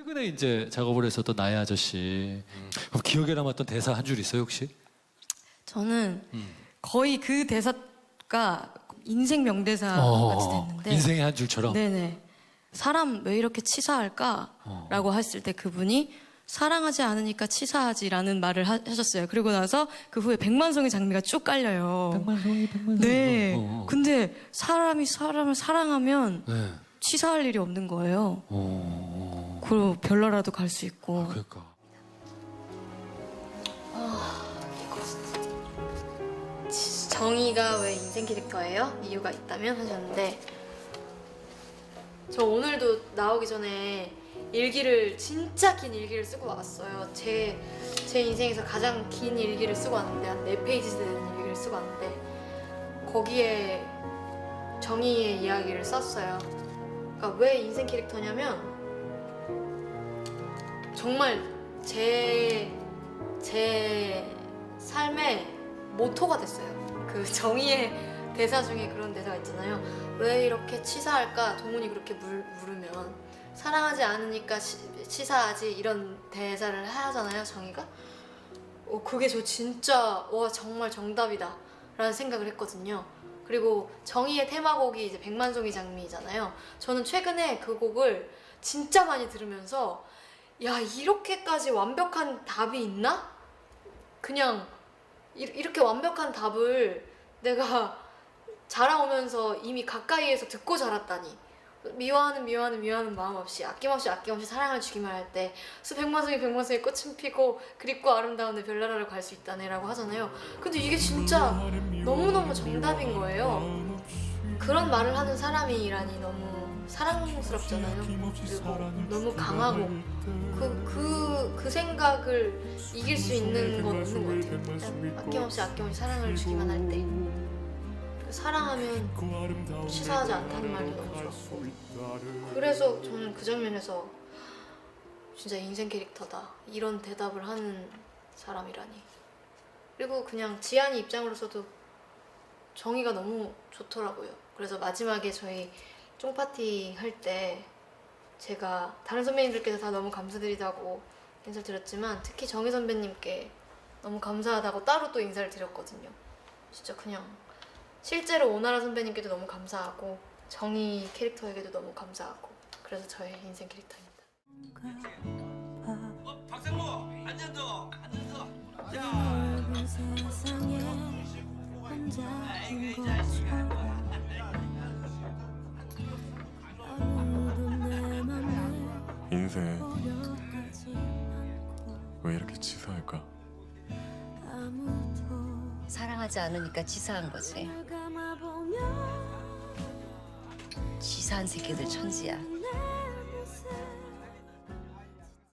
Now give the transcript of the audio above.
최근에 이제 작업을 해서 또 나의 아저씨 그럼 기억에 남았던 대사 한 줄 있어요 혹시? 저는 음. 거의 그 대사가 인생 명대사 같이 됐는데 인생의 한 줄처럼 네네 사람 왜 이렇게 치사할까라고 했을 때 그분이 사랑하지 않으니까 치사하지라는 말을 하, 하셨어요. 그리고 나서 그 후에 백만송이 장미가 쭉 깔려요. 백만송이 백만송이 네. 어, 어. 근데 사람이 사람을 사랑하면 네. 치사할 일이 없는 거예요. 어, 그리고 별나라도 갈 수 있고. 그러니까 정의가 왜 인생 캐릭터예요? 이유가 있다면 하셨는데 저 오늘도 나오기 전에 일기를 진짜 긴 일기를 쓰고 왔어요. 제, 제 인생에서 가장 긴 일기를 쓰고 왔는데 한 네 페이지 되는 일기를 쓰고 왔는데 거기에 정의의 이야기를 썼어요. 그러니까 왜 인생 캐릭터냐면 정말 제, 제 삶의 모토가 됐어요. 그 정의의 대사 중에 그런 대사가 있잖아요. 왜 이렇게 치사할까? 동훈이 그렇게 물, 물으면 사랑하지 않으니까 치, 치사하지 이런 대사를 하잖아요. 정의가. 어, 그게 저 진짜 와 정말 정답이다 라는 생각을 했거든요. 그리고 정의의 테마곡이 이제 백만송이 장미잖아요. 저는 최근에 그 곡을 진짜 많이 들으면서 야 이렇게까지 완벽한 답이 있나? 그냥 이- 이렇게 완벽한 답을 내가 자라오면서 이미 가까이에서 듣고 자랐다니. 미워하는 미워하는 미워하는 마음 없이 아낌없이 아낌없이 사랑을 주기만 할 때 수백만송이 백만송이 꽃은 피고 그립고 아름다운 내 별나라를 갈수 있다네라고 하잖아요. 근데 이게 진짜 너무너무 정답인 거예요 그런 말을 하는 사람이라니 너무 사랑스럽잖아요 그리고 너무 강하고 그, 그, 그 생각을 이길 수 있는 건 없는 것 같아요. 아낌없이 아낌없이 사랑을 주기만 할 때. 사랑하면 치사하지 않다는 말이 너무 좋았고. 그래서 저는 그 장면에서 진짜 인생 캐릭터다. 이런 대답을 하는 사람이라니. 그리고 그냥 지안이 입장으로서도 정의가 너무 좋더라고요. 그래서 마지막에 저희 쫑파티 할 때 제가 다른 선배님들께서 다 너무 감사드리다고 인사를 드렸지만 특히 정희 선배님께 너무 감사하다고 따로 또 인사를 드렸거든요. 진짜 그냥 실제로 오나라 선배님께도 너무 감사하고 정희 캐릭터에게도 너무 감사하고 그래서 저의 인생 캐릭터입니다. 인생 왜 이렇게 치사할까? 사랑하지 않으니까 치사한 거지. 치사한 새끼들 천지야. 내